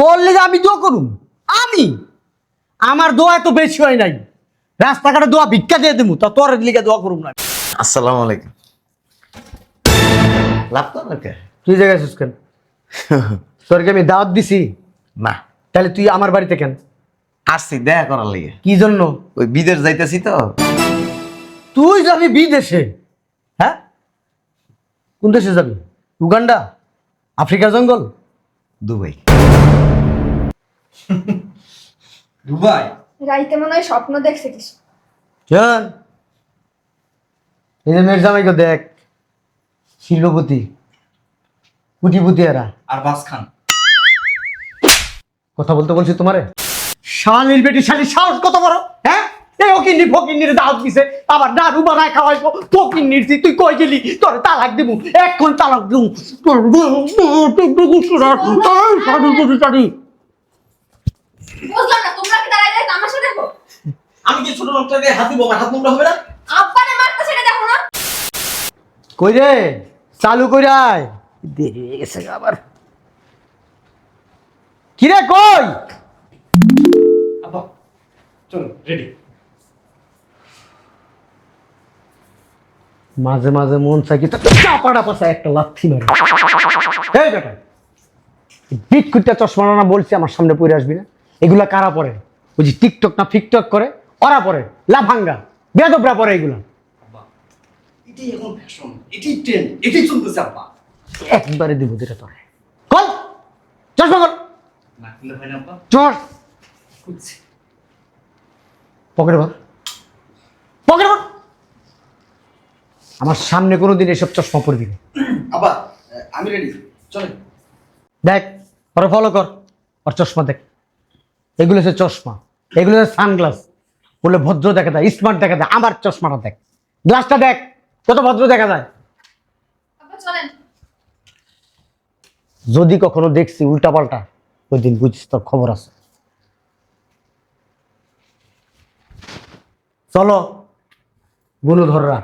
তোর লেগে আমি দোয়া করুম? আমি? আমার দোয়া এত বেশি হয় নাই। রাস্তাঘাটে দোয়া ভিক্ষা দিয়ে দেবো তা তোর লিগে দোয়া করুম না। আসসালামু আলাইকুম। লাভ তো তুই জায়গায় আছিস কেন? তোরকে আমি দাওয়াত দিছি? না। তাহলে তুই আমার বাড়িতে কেন? আসছি দেখা করার লাগে। কি জন্য? ওই বিদেশ যাইতেছি তো। তুই যাবি বিদেশে? হ্যাঁ? কোন দেশে যাবি? উগান্ডা? আফ্রিকা জঙ্গল? দুবাই। দুবাই। রাইতে মনে হয় স্বপ্ন দেখছে কিছু। চল। এই যে মেয়ের জামাইকে দেখ শিল্পপতি কুটিপতি এরা আর বাস খান কথা বলতে বলছি তোমারে? শালির বেটি শালি সাহস কত বড় হ্যাঁ? এই ওকিন্নি ফকিন্নির দাওয়াত দিছে আবার নাড়ু বানায় খাওয়াইবো। ফকিন্নির তুই তুই কই গেলি? তোর তালাক দিমু। এখন তালাক দিমু। তোর বুঝলাম না তোমরা কি দাঁড়ায় তামাশা দেখো? আমি কি ছোট হাত দিব আমার হাত নোংরা হবে না? আব্বারে মারতে সেটা দেখো না। কই রে? চালু কই দেরি হয়ে গেছে কিরে কই? আব্বা চলো রেডি মাঝে মাঝে মন চাই কি চাপাটা পাশে একটা লাথি মারে। এই বেটা বিট কুটটা চশমা না বলছি আমার সামনে পড়ে আসবি না। এগুলা কারা পরে? ওই যে টিকটক না ফিকটক করে? ওরা পরে লাফাঙ্গা বেদবরা পরে এগুলা। এটাই এখন ফ্যাশন এটাই ট্রেন্ড এটাই চলতেছে আব্বা। একবারে দিব যেটা তোরে। কল চশমা কল। না খুলে না আব্বা। চর খুঁজছি পকেটে ভর পকেটে ভর আমার সামনে কোনোদিন এসব চশমা পরবি না। আব্বা আমি রেডি চলেন। দেখ ওরা ফলো কর। ওর চশমা দেখ। এগুলো হচ্ছে চশমা। এগুলো হচ্ছে সানগ্লাস বলে ভদ্র দেখা যায় স্মার্ট দেখা যায়। আমার চশমাটা দেখ। গ্লাসটা দেখ। কত ভদ্র দেখা যায়। যদি কখনো দেখছি উল্টা পাল্টা ওই দিন বুঝিস তোর খবর আছে। চলো। গুণধররা।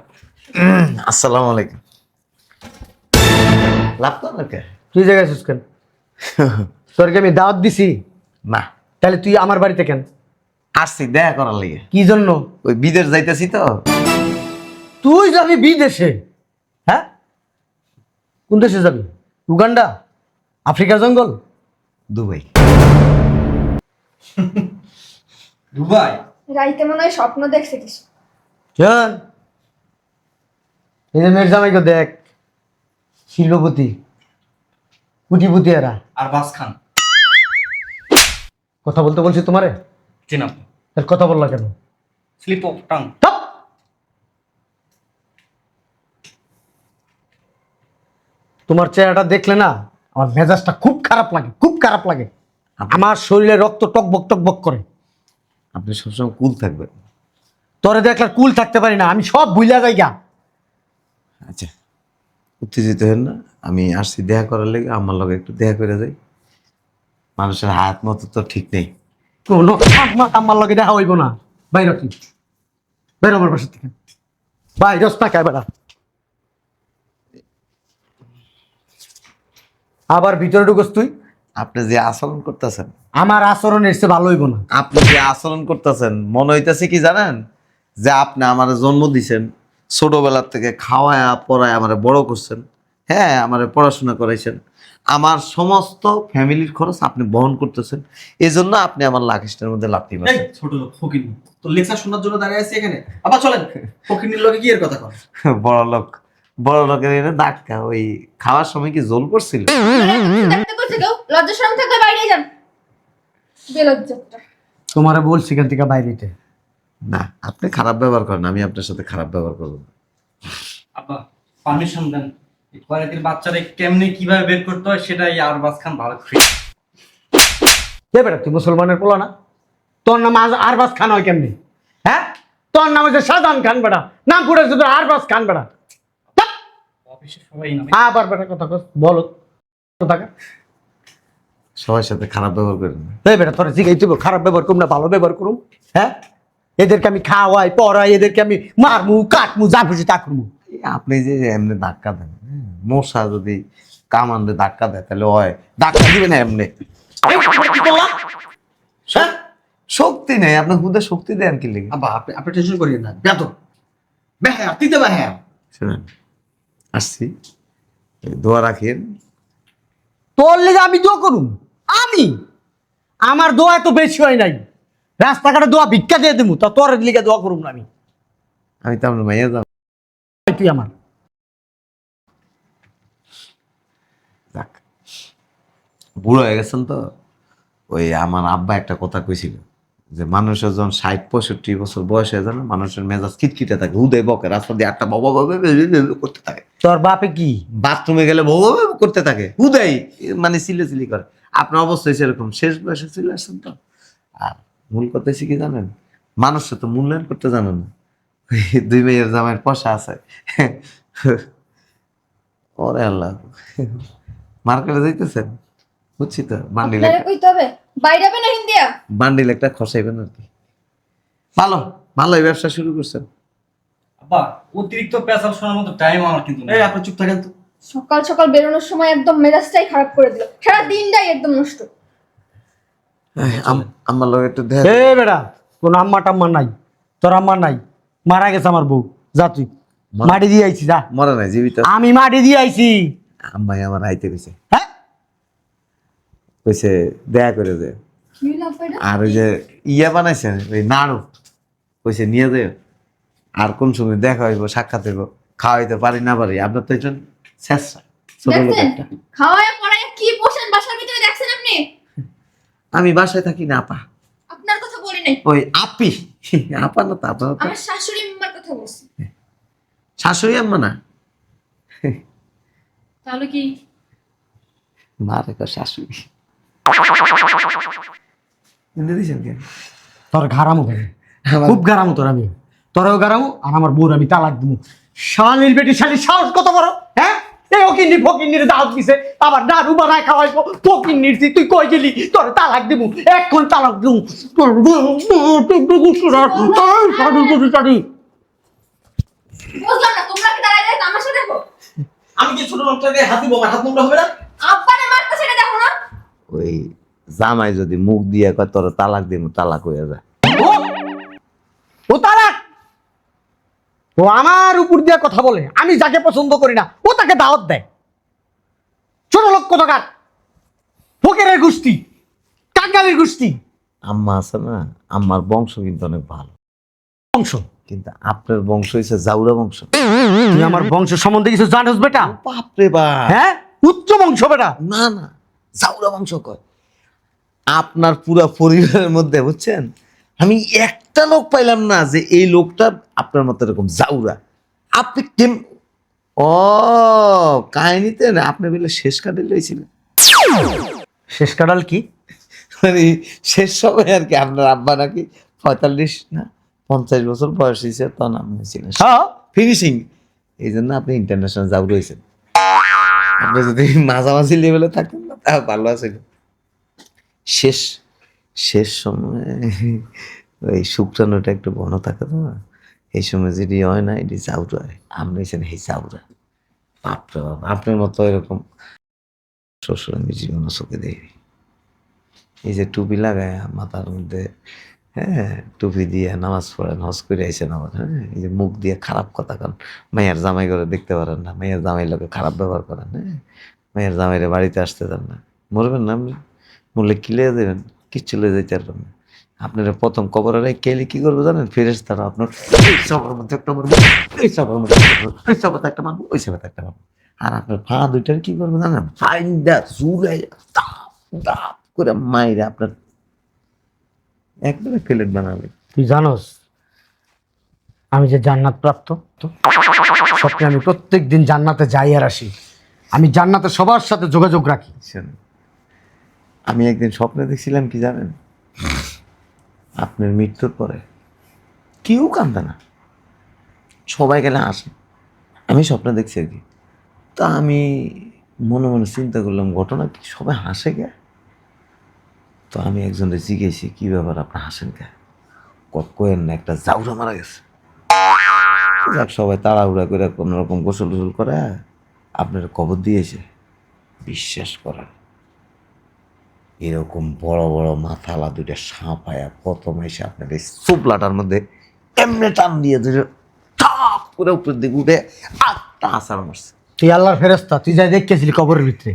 আসসালামু আলাইকুম। লাভ তো না কে তুই জায়গায় আছিস কেন? তোরকে আমি দাওয়াত দিছি। না। তাহলে তুই আমার বাড়িতে কেন? আসছি দেখা করার লাগে। কি জন্য? ওই বিদেশ যাইতেছি তো। তুই যাবি বিদেশে? হ্যাঁ? কোন দেশে যাবি? উগান্ডা? আফ্রিকা জঙ্গল? দুবাই। দুবাই? রাইতে মনে হয় স্বপ্ন দেখছে কিছু। চল। এই যে মেয়ের জামাইকে দেখ শিল্পপতি কুটিপতি এরা আর বাস খান। কথা বলতে বলছি তোমারে? চেন আপনি এর কথা বললা কেন? Slip of tongue. তোমার চেহারাটা দেখলে না আমার মেজাজটা খুব খারাপ লাগে খুব খারাপ লাগে। আমার শরীরে রক্ত টকবক টকবক করে। আপনি সবসময় কুল থাকবেন। তোরে দেখলে কুল থাকতে পারি না আমি সব ভুলিয়া যাই গা আচ্ছা। উত্তেজিত হেন না আমি আসছি দেখা করার লেগে আমার লগে একটু দেখা করে যাই। মানুষের হাত মতো তো ঠিক নেই। কোনো আমার আমার লগে দেখা হইব না। বাইর তুই। বাইর আমার বাসা থেকে। বাইর খাই বেড়া। আবার ভিতরে ঢুকস তুই। আপনি যে আচরণ করতেছেন। আমার আচরণ এসে ভালো হইব না। আপনি যে আচরণ করতেছেন মনে হইতেছে কি জানেন? যে আপনি আমার জন্ম দিছেন ছোটবেলার থেকে খাওয়ায় পড়ায় আমার বড় করছেন। হ্যাঁ আমার পড়াশোনা করাইছেন। আমার সমস্ত ফ্যামিলির খরচ আপনি বহন করতেছেন। এই জন্য আপনি আমার লাখিস্টের মধ্যে লাভ মারছেন। ছোট লোক ফকির তো লেকচার শোনার জন্য দাঁড়িয়ে আছি এখানে? আবার চলেন ফকির লোকে কি এর কথা কর বড় লোক বড় লোকের এনে ধাক্কা ওই খাওয়ার সময় কি জোল কেউ লজ্জা শরম থাকলে বাইরে যান বেলজ্জাটা তোমারে বলছি এখান থেকে বাইরেতে না আপনি খারাপ ব্যবহার করেন আমি আপনার সাথে খারাপ ব্যবহার করব না। আব্বা পারমিশন দেন। এই কয়েকদিন বাচ্চারা কেমনে কীভাবে বের করতে হয় সেটাই আর বাস খান ভালো করে কে বেটা তুই মুসলমানের পোলা না? তোর নাম আজ আরবাস খান হয় কেমনি? হ্যাঁ? তোর নাম হচ্ছে শাহজাহান খান বেটা। নাম তোর আরবাস খান বেটা। অফিসে সবাই নামে। আবার বেটা কথা কস বলো। কথা সবার সাথে খারাপ ব্যবহার করেন। না এই বেটা তোরা জিগাই তুই খারাপ ব্যবহার করুম না ভালো ব্যবহার করুম। হ্যাঁ? এদেরকে আমি খাওয়াই পড়াই এদেরকে আমি মারমু কাটমু যা খুশি তা করমু। আপনি যে এমনি ধাক্কা দেন হ্যাঁ, মশা যদি কামানলে ধাক্কা দেয় তাহলে হয়। ধাক্কা এমনি। এই, আমরা কি করলাম? হ্যাঁ? শক্তি নেই আপনি হুদে শক্তি দেন কি লেগে? আব্বা আপনি আপনি টেনশন করিয়েন না বেত বেহা তিতে বেহা শুনেন আসছি। দোয়া রাখেন। তোর লেগে আমি দোয়া করুম। আমি? আমার দোয়া তো বেশি হয় নাই। রাস্তাঘাটে দোয়া ভিক্ষা দিয়ে দেবো তা তোর লিগে দোয়া করুম না আমি। আমি তো আপনার মাইয়া যাব। তুই আমার। যাক। বুড়ো হয়ে গেছেন তো? ওই আমার আব্বা একটা কথা কইছিল যে মানুষের যখন ষাট পঁয়ষট্টি বছর বয়স হয়ে যায় মানুষের মেজাজ খিটখিটে থাকে হুদে বকে রাস্তা দিয়ে আটটা বাবা বাবা করতে থাকে। তোর বাপে কি? বাথরুমে গেলে বাবা করতে থাকে হুদাই মানে সিলে সিলি করে। আপনার অবস্থা সেরকম শেষ বয়সে চলে আসছেন তো? আর মূল কথা কি জানেন? মানুষ তো মূল্যায়ন করতে জানে না। দুই মেয়ের জামাইয়ের পয়সা আছে। ওরে আল্লাহ। মার্কেটে যাইতেছেন? বুঝছি তো বান্ডিল বাইরে না বান্ডিল একটা খসাইবেন আর কি। ভালো ভালোই ব্যবসা শুরু করছেন। আব্বা অতিরিক্ত পেশাল শোনার মতো টাইম আমার কিন্তু এই আপনি চুপ থাকেন তো। সকাল সকাল বেরোনোর সময় একদম মেজাজটাই খারাপ করে দিল। সারা দিনটাই একদম নষ্ট। আমার লোক একটু দেখ এ বেড়া কোন আম্মা টাম্মা নাই তোর আম্মা নাই মারা গেছে আমার বউ যা তুই। মাটি দিয়ে আইছি যা। মরে নাই জীবিত? আমি মাটি দিয়ে আইছি। আম্মাই আমার আইতে কইছে। হ্যাঁ? কইছে দেয়া করে দে? আর ওই যে ইয়া বানাইছে ওই নাড়ু। কইছে নিয়ে দে আর কোন সময় দেখা হইব সাক্ষাৎ হইব খাওয়াইতে পারি না পারি আপনার তো একজন শেষরা ছোট লোক দেখছেন? একটা খাওয়ায় পড়ায় কি পোষেন বাসার ভিতরে দেখছেন আপনি আমি বাসায় থাকি না আপা। আপনার কথা বলি নাই। ওই আপি। আপা না তো তো আমার শাশুড়ি মার কথা বলছি। শাশুড়ি আম্মা না? তাহলে কি? মা রেখা শাশুড়ি। এনে দিছেন কেন? তোর ঘাড়ামো খুব গারামো তোর আমি। তোরও গারামো আর আমার বউর আমি তালাক দিব শালির বেটি শালির সাহস কত বড় হ্যাঁ? এই ওকিন্নি ফকিন্নির দাওয়াত দিছে আবার নাড়ু বানায় খাওয়াইবো ফকিন্নির তুই কই গেলি তোর তালাক দিব এখন তালাক দিব তোর বুঝলাম না তোমরা কি দাঁড়ায় দাঁড়ায় তামাশা দেখো আমি কি ছোট লোকটাকে হাত দিব আমার হাত নোংরা হবে না আব্বারে মারতে সেটা দেখো না ওই জামাই যদি মুখ দিয়ে কয় তোর তালাক দিব তালাক হয়ে যায় ও আমার উপর দিয়ে কথা বলে আমি যাকে পছন্দ করি না ও তাকে দাওয়াত দেয়। ছোট লোক কোথাকার? ফকেরের গোষ্ঠী কাঙ্গালের গোষ্ঠী। আম্মা আছে না? আম্মার বংশ কিন্তু অনেক ভালো। বংশ? কিন্তু আপনার বংশ হয়েছে জাউরা বংশ। তুই আমার বংশ সম্বন্ধে কিছু জানোস বেটা? বাপরে বাপ। হ্যাঁ? উচ্চ বংশ বেটা? না না জাউরা বংশ কয়। আপনার পুরা পরিবারের মধ্যে বুঝছেন? আমি একটা লোক পাইলাম না যে এই লোকটা আপনার মতো এরকম জাউরা। আপনি কেম? ও কাহিনীতে না আপনি বলে শেষ কাটে লইছিলেন। শেষ কাটাল কি? মানে শেষ সময় আর কি আপনার আব্বা নাকি পঁয়তাল্লিশ না পঞ্চাশ বছর বয়স হয়েছে তখন আপনি হয়েছিলেন হ্যাঁ। ফিনিশিং। এই জন্য আপনি ইন্টারন্যাশনাল যাও রয়েছেন আপনি যদি মাঝামাঝি লেভেলে থাকতেন না তা ভালো আছে শেষ। শেষ সময় ওই শুক্রাণুটা একটু ঘন থাকে তো, এই সময় যেটি হয় না এটি চাউরা আপনি হচ্ছেন এই চাউরা বাপরে বাপ, আপনার মতো এরকম শ্বশুর আমি জীবনে চোখে দেখিনি এই যে টুপি লাগায় মাথার মধ্যে হ্যাঁ টুপি দিয়ে নামাজ পড়েন, হজ করে আইসেন আমার হ্যাঁ এই যে মুখ দিয়ে খারাপ কথা কন, মেয়ের জামাই করে দেখতে পারেন না, মেয়ের জামাই লোকে খারাপ ব্যবহার করেন হ্যাঁ মেয়ের জামাইরে বাড়িতে আসতে দেন না। মরবেন না আপনি? মরলে কিলে দেবেন? কিচ্ছু লে যেতে পারবেন না আপনার প্রথম কবরের কেলে কি করবে জানেন? ফেরেস তারা আপনার এই সবার মধ্যে একটা মারবো এই সবার মধ্যে এই সবাতে একটা মারবো ওই সবাতে একটা মারবো আর আপনার পা দুইটার কি করব জানেন? ফাইন দা জুলাই দাপ দাপ করে মাইরে আপনার একবারে প্লেট বানাবে। তুই জানোস আমি যে জান্নাত প্রাপ্ত তো স্বপ্নে আমি প্রত্যেক দিন জান্নাতে যাই আর আসি। আমি জান্নাতে সবার সাথে যোগাযোগ রাখি। আমি একদিন স্বপ্নে দেখছিলাম কি জানেন? আপনার মৃত্যুর পরে। কেউ কান্দে না। সবাই গেলে আসে আমি স্বপ্নে দেখছি আর কি। তা আমি মনে মনে চিন্তা করলাম, ঘটনা কি? সবাই হাসে কে? তো আমি একজনকে জিজ্ঞেসি কি ব্যাপার? আপনি হাসেন কে? কয়েন না, একটা জাউরা মারা গেছে। যাক, সবাই তাড়াহুড়া করে কোনো রকম গোসল টোসল করে আপনার কবর দিয়েছে। বিশ্বাস করেন। এরকম বড় বড় মাথালা দুইটা সাপ আয়া প্রথম এসে আপনার এই সুপলাটার মধ্যে এমনি টান দিয়ে ধরে টাপ করে উপরের দিকে উঠে আটটা আসার মারছে। তুই আল্লাহর ফেরস্তা তুই যাই দেখতেছিলি কবরের ভিতরে।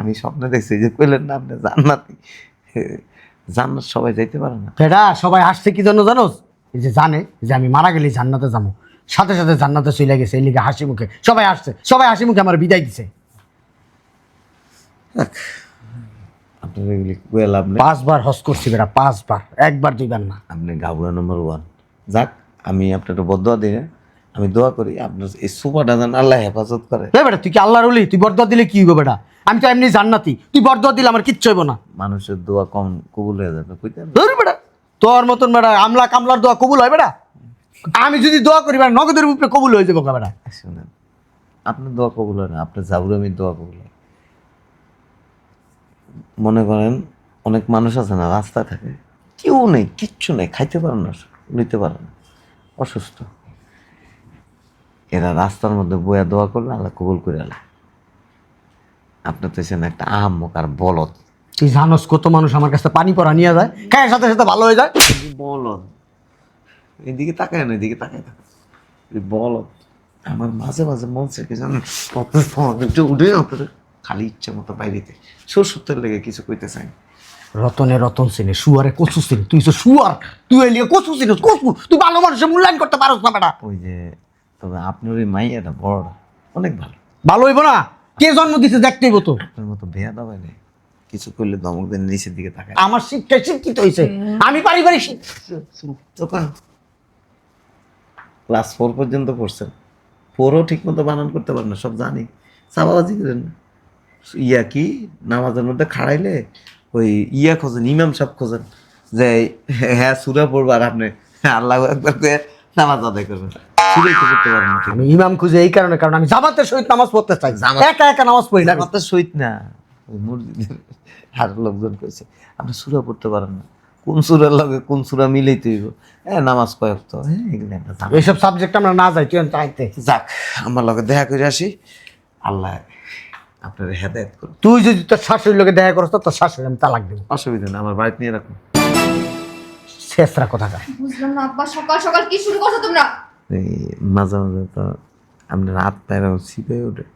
আমি স্বপ্ন দেখছি যে কইলেন না আপনি জান্নাতি। জান্নাত সবাই যাইতে পারে না। বেটা সবাই আসছে কি জন্য জানোস? এই যে জানে যে আমি মারা গেলে জান্নাতে যাব। সাথে সাথে জান্নাতে চলে গেছে এই লিগে হাসি মুখে। সবাই আসছে সবাই হাসি মুখে আমার বিদায় দিছে। আপনার এগুলি লাভ পাঁচবার হস করছি বেটা পাঁচবার একবার দুইবার না। আপনি গাবুরা নম্বর ওয়ান যাক আমি আপনার বদয়া দিই না আমি দোয়া করি আপনার এই সুপারটা যেন আল্লাহ হেফাজত করে। এ বেটা তুই কি আল্লাহর বলি তুই বরদোয়া দিলে কি হইব বেটা? আমি তো এমনি জান্নাতি। তুই বরদোয়া দিলে আমার কিচ্ছু হইব না। মানুষের দোয়া কম কবুল হয়ে যাবে বুঝতে ধর বেটা তোর মতন বেটা আমলা কামলার দোয়া কবুল হয় বেটা? আমি যদি দোয়া করি বেটা নগদের উপরে কবুল হয়ে যাব বেটা। শুনেন আপনার দোয়া কবুল হয় না আপনার জাবুরামির দোয়া কবুল হয় মনে করেন অনেক মানুষ আছে না রাস্তায় থাকে। কেউ নেই কিচ্ছু নেই খাইতে পারে না নিতে পারে না। অসুস্থ। এরা রাস্তার মধ্যে বইয়া দোয়া করলে আল্লাহ কবুল করে আল্লাহ আপনার তো এসেন একটা আহাম্মক আর বলদ। তুই জানোস কত মানুষ আমার কাছে পানি পরা নিয়ে যায় খায়ের সাথে সাথে ভালো হয়ে যায়। বলদ। এদিকে তাকায় না এদিকে তাকায় এই বলদ। আমার মাঝে মাঝে মন চায় কি জানেন উঠে খালি ইচ্ছে মতো বাইরেতে শ্বশুরতের লেগে কিছু কইতে চাই রতনে রতন সিনে শুয়ারে কচু সিনে তুই তো শুয়ার তুই এলিয়ে কচু সিনিস কচু তুই ভালো মানুষের মূল্যায়ন করতে পারস না বেটা। ওই যে তবে আপনার ওই মাইয়াটা বড়টা অনেক ভালো। ভালো হইব না? কে জন্ম দিতে দেখতে হইব তো। আপনার মতো বেয়া দাবাই নেই কিছু করলে দমক দেন নিচের দিকে তাকায়। আমার শিক্ষায় শিক্ষিত হয়েছে আমি পারিবারিক ক্লাস ফোর পর্যন্ত পড়ছেন। ফোরও ঠিক মতো বানান করতে পারেন না সব জানি। চাপাবাজি করেন না। ইয়া কি? নামাজের মধ্যে খাড়াইলে ওই ইয়া খোঁজেন ইমাম সাহেব খোঁজেন যে হ্যাঁ সুরা পড়ব আর আপনি আল্লাহ একবার করে নামাজ আদায় করবেন। আমি ইমাম খুঁজে এই কারণে কারণ আমি জামাতের সহিত নামাজ পড়তে চাই। একা একা নামাজ পড়ি না। তো সহিত না। মসজিদের আর লোকজন কইছে আপনি সুরা পড়তে পারেন না। কোন সুরার লগে কোন সুরা মিলেই তৈব হ্যাঁ নামাজ কয়েক তো হ্যাঁ। এইসব সাবজেক্ট আমরা না যাই তুই চাইতে। যাক আমার লগে দেখা করে আসি। আল্লাহ আপনার হেদায়ত করুন তুই যদি তোর শাশুড়ির লোকে দেখা করস তো তোর শাশুড়ি আমি তালাক দেবো। অসুবিধা নেই আমার বাড়িতে নিয়ে রাখুন। শেষরা কথা কয়। বুঝলাম না আব্বা সকাল সকাল কি শুরু করছ তোমরা? এই মাঝে মাঝে তো আপনার হাত পায়ের ছিপে ওঠে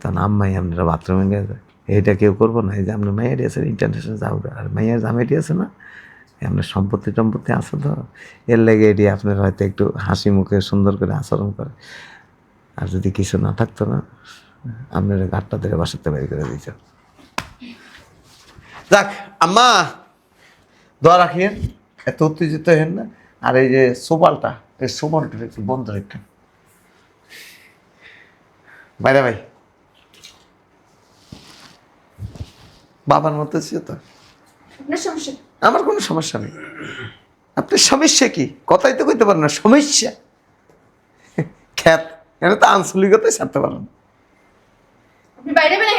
তখন আম্মাই আপনারা বাথরুমে নিয়ে যায়। এইটা কেউ করব না এই যে আপনার মাইয়ারি আছে ইন্টারন্যাশনাল যাবে। আর মাইয়ার জামাইটি আছে না আপনার সম্পত্তি টম্পত্তি আছে তো এর লেগে এটি আপনার হয়তো একটু হাসি মুখে সুন্দর করে আচরণ করে। আর যদি কিছু না থাকতো না আপনার গাটটা ধরে বাসাতে বের করে যাক আম্মা দোয়া রাখিয়েন এত উত্তেজিত হেন না। আর এই যে এই একটু বন্ধ রাখেন। বাইরে ভাই। বাবার মতো ছিল তো। সমস্যা আমার কোনো সমস্যা নেই। আপনার সমস্যা কি? কথাই তো কইতে পারেন না সমস্যা। খ্যাত এটা তো আঞ্চলিকতাই ছাড়তে পারেন না। আপনি বাইরে বেলা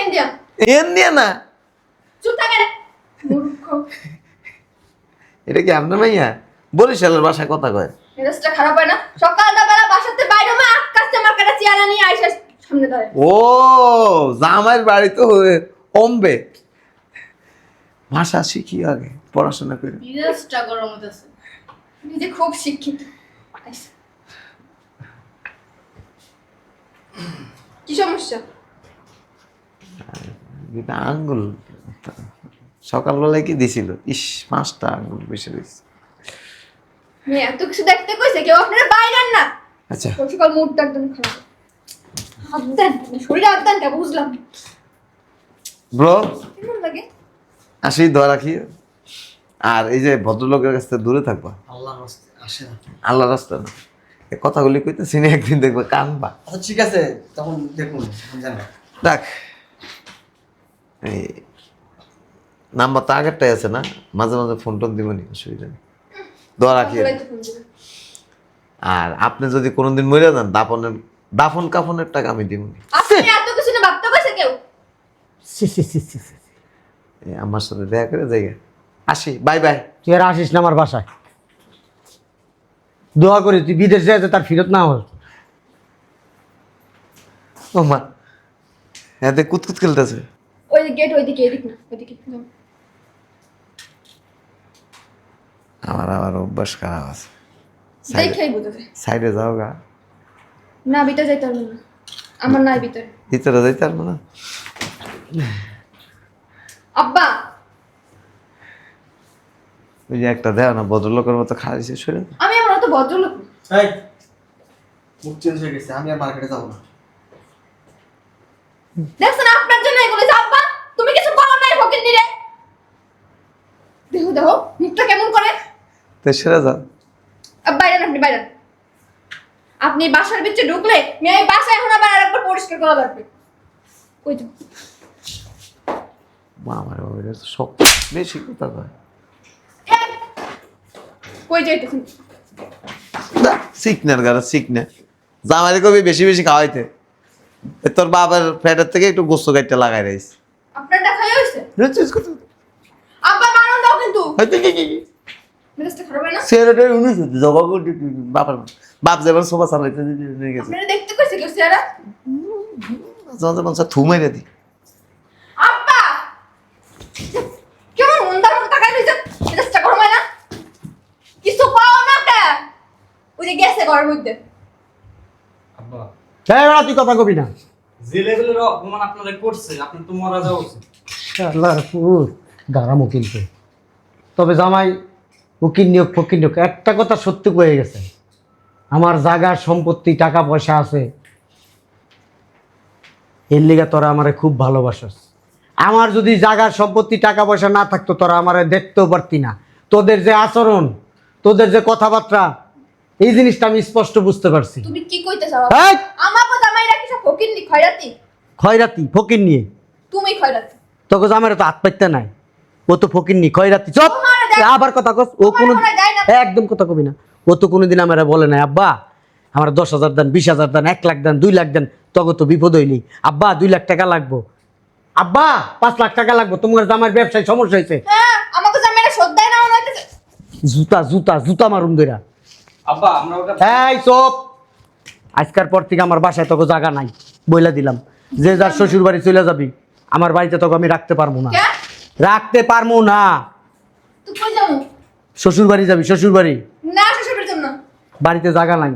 হেন দিয়া না। চুপ থাকেন। এটা কি আপনার মাইয়া? বরিশালের বাসায় কথা কয়। মেজাজটা খারাপ হয় না? সকালটা বেলা বাসাতে বাইরে মা কাস্টমার কাটা চেয়ারা নিয়ে আইসা সামনে ধরে। ও জামাইয়ের বাড়ি তো অম্বে। ভাষা শিখি আগে পড়াশোনা করে। মেজাজটা গরম হতেছে নিজে খুব শিক্ষিত। কি সমস্যা? এটা আঙ্গুল। সকালবেলায় কি দিছিল? ইস পাঁচটা আঙ্গুল বেশি দিয়েছে এত কিছু দেখতে কইছে কেউ আপনার বাইরেন না। আচ্ছা। সকাল সকাল মুডটা একদম খারাপ। হাত দেন মানে শরীরে হাত দেন কে বুঝলাম। ব্রো কেমন লাগে? আসি রাখি। আর এই যে ভদ্রলোকের কাছ থেকে দূরে থাকবা। আল্লাহ আসে না। রাস্তা না। কথাগুলি কইতেছি না একদিন দেখবা কানবা। আচ্ছা ঠিক আছে তখন দেখুন জানা দেখ এই নাম্বার তো আগেরটাই আছে না? মাঝে মাঝে ফোন টোন দিবনি অসুবিধা নেই। দোয়া রাখি। আর আপনি যদি কোনোদিন মরে যান দাফনের দাফন কাফনের টাকা আমি দিব। আমার সাথে দেখা করে জায়গা আসি বাই বাই তুই আর আসিস না আমার বাসায়। দোয়া করি তুই বিদেশ যাইতে তার ফিরত না হল ও মা এতে কুতকুত খেলতেছে। ওই গেট ওইদিকে এদিক না ওইদিকে। আমার আবার অভ্যাস খারাপ আছে। সাইডে দেখেই বুঝে যায়। সাইডে যাও গা। না ভিতরে যাইতে পারব না। আমার নাই ভিতরে। ভিতরে যাইতে পারব না? আব্বা! ওই যে একটা দেও না ভদ্রলোকের মতো খাইছে শুনে আমি আমার অত ভদ্রলোক। এই মুখ চেঞ্জ হয়ে গেছে আমি আর মার্কেটে যাব না। দেখছেন আপনার জন্য এগুলো দেখো মুখটা কেমন করে? তো সেরে বাইরেন আপনি বাইরেন। আপনি বাসার ভিতরে ঢুকলে মেয়ে বাসা এখন আবার আরেকবার পরিষ্কার করা লাগবে। কই যাও মা আমার তো সব বেশি কথা কয়। কই যাইতেছেন না সিকনার গাড়া সিকনে। জামাইরে কবি বেশি বেশি খাওয়াইতে। তোর বাবার ফ্যাটের থেকে একটু গোস্ত গাইতে লাগাই রাইস আপনার দেখাই হয়েছে আব্বা বারণ দাও কিন্তু। মেজাজটা খারাপ হয় না? উনিশ জগা বাবার বাপ যেমন সোফা চালাইতে নিয়ে গেছে। আপনারা দেখতে কইছে মন থু মেরে দি আব্বা! কেমন মন্দার মতো তাকাই রইছে? মেজাজটা গরম হয় না? কিছু পাও না কে? ওই যে গেছে ঘরের মধ্যে। আব্বা। বেড়া তুই কথা কবি না। যে লেভেলের অপমান আপনারা করছে তো মরা যাওয়া আল্লাহর পুর তবে জামাই, উকিল নিয়োগ, ফকির নিয়োগ, একটা কথা হয়ে গেছে। আমার জাগার সম্পত্তি, টাকা পয়সা আছে। এর লিগা তোরা আমারে খুব ভালোবাসস। আমার যদি জাগার সম্পত্তি, টাকা পয়সা না থাকতো, তোরা আমারে দেখতেও পারতি না। তোদের যে আচরণ, তোদের যে কথাবার্তা এই জিনিসটা আমি স্পষ্ট বুঝতে পারছি। তুমি কি কইতে চাও? এই! আমার কথা মাইরা কি সব ফকির নি খয়রাতি? খয়রাতি ফকির নিয়ে তুমি খয়রাতি। তোকে জামাইরে তো হাত পাইতে নাই। ও তো ফকির নি খয়রাতি। চপ! তোমার দেখ- আবার কথা কস ও তোমার কোনো হয়। একদম কথা কবি না। ও তো কোনোদিন আমার বলে নাই আব্বা আমার দশ হাজার দেন বিশ হাজার দেন এক লাখ দেন দুই লাখ দেন তবে তো বিপদ হইলি আব্বা দুই লাখ টাকা লাগবো। আব্বা পাঁচ লাখ টাকা লাগবো তোমার জামার ব্যবসায় সমস্যা হয়েছে। হ্যাঁ আমাকে জামাইরা শ্রদ্ধায় না মনে হইতেছে জুতা জুতা জুতা মারুম দইরা আব্বা আমরা ওটা এই চপ। আজকার পর থেকে আমার বাসায় তোকে জায়গা নাই বইলা দিলাম। যে যার শ্বশুর বাড়ি চলে যাবি আমার বাড়িতে তোকে আমি রাখতে পারব না। রাখতে পারব না। তুই কই যাব? শ্বশুর বাড়ি যাবি শ্বশুর বাড়ি না শ্বশুরের জন্য বাড়িতে জায়গা নাই।